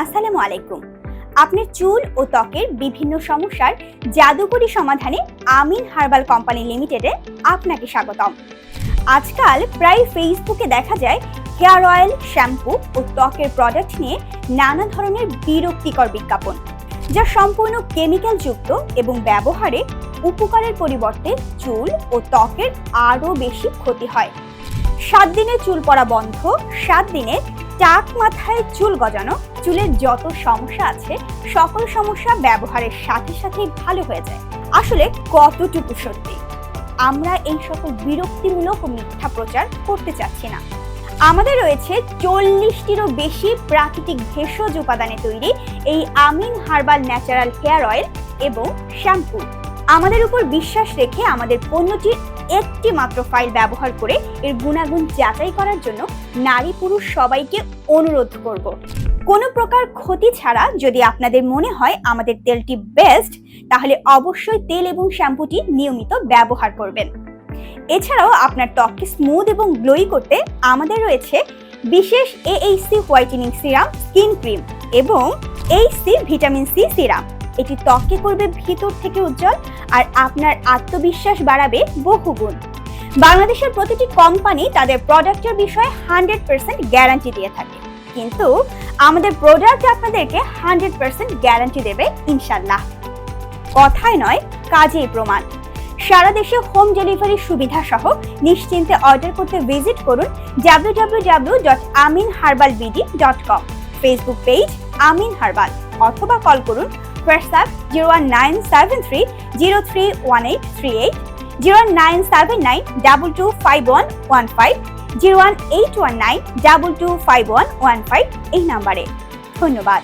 আসসালামু আলাইকুম। আপনার চুল ও ত্বকের বিভিন্ন সমস্যার জাদুকরি সমাধানে আমিন হার্বাল কোম্পানি লিমিটেডে আপনাকে স্বাগতম। আজকাল প্রায় ফেসবুকে দেখা যায় হেয়ার অয়েল, শ্যাম্পু ও ত্বকের প্রোডাক্ট নিয়ে নানা ধরনের বিরক্তিকর বিজ্ঞাপন, যা সম্পূর্ণ কেমিক্যাল যুক্ত এবং ব্যবহারে উপকারের পরিবর্তে চুল ও ত্বকের আরও বেশি ক্ষতি হয়। সাত দিনে চুল পড়া বন্ধ, সাত দিনে টাক মাথায় চুল গজানো, চুলের যত সমস্যা আছে, সকল সমস্যা ব্যবহারের সাথে সাথেই ভালো হয়ে যায়। আসলে কতটুকু সত্যি? আমরা এই সকল বিরক্তিমূলক মিথ্যা প্রচার করতে চাচ্ছি না। আমাদের রয়েছে চল্লিশটিরও বেশি প্রাকৃতিক ভেষজ উপাদানে তৈরি এই Amin herbal natural hair oil এবং শ্যাম্পু। আমাদের উপর বিশ্বাস রেখে আমাদের পণ্যটির একটি মাত্র ফাইল ব্যবহার করে এর গুণাগুণ যাচাই করার জন্য নারী পুরুষ সবাইকে অনুরোধ করব। কোনো প্রকার ক্ষতি ছাড়া যদি আপনাদের মনে হয় আমাদের তেলটি বেস্ট তাহলে অবশ্যই তেল এবং শ্যাম্পুটি নিয়মিত ব্যবহার করবেন। এছাড়াও আপনার ত্বককে স্মুথ এবং গ্লোই করতে আমাদের রয়েছে বিশেষ HC whitening serum skin cream এবং এইচসি ভিটামিন সি সিরাম এটি ত্বককে করবে ভিতর থেকে উজ্জ্বল আর আপনার আত্মবিশ্বাস বাড়াবে বহুগুণ। বাংলাদেশের প্রতিটি কোম্পানি তাদের প্রোডাক্টের বিষয়ে হান্ড্রেড পার্সেন্ট গ্যারান্টি দিয়ে থাকে। কিন্তু আমাদের প্রোডাক্ট আপনাদেরকে হান্ড্রেড পার্সেন্ট গ্যারান্টি দেবে ইনশাল্লাহ কথায় নয়, কাজেই প্রমাণ। সারা দেশে হোম ডেলিভারি সুবিধা সহ নিশ্চিন্তে অর্ডার করতে ভিজিট করুন www.aminharbalbd.com Facebook page Amin herbal অথবা কল করুন WhatsApp zero one nine seven three zero three one eight three eight zero nine seven nine double two five one one five zero one eight one nine double two five one one five এই নাম্বারে ধন্যবাদ।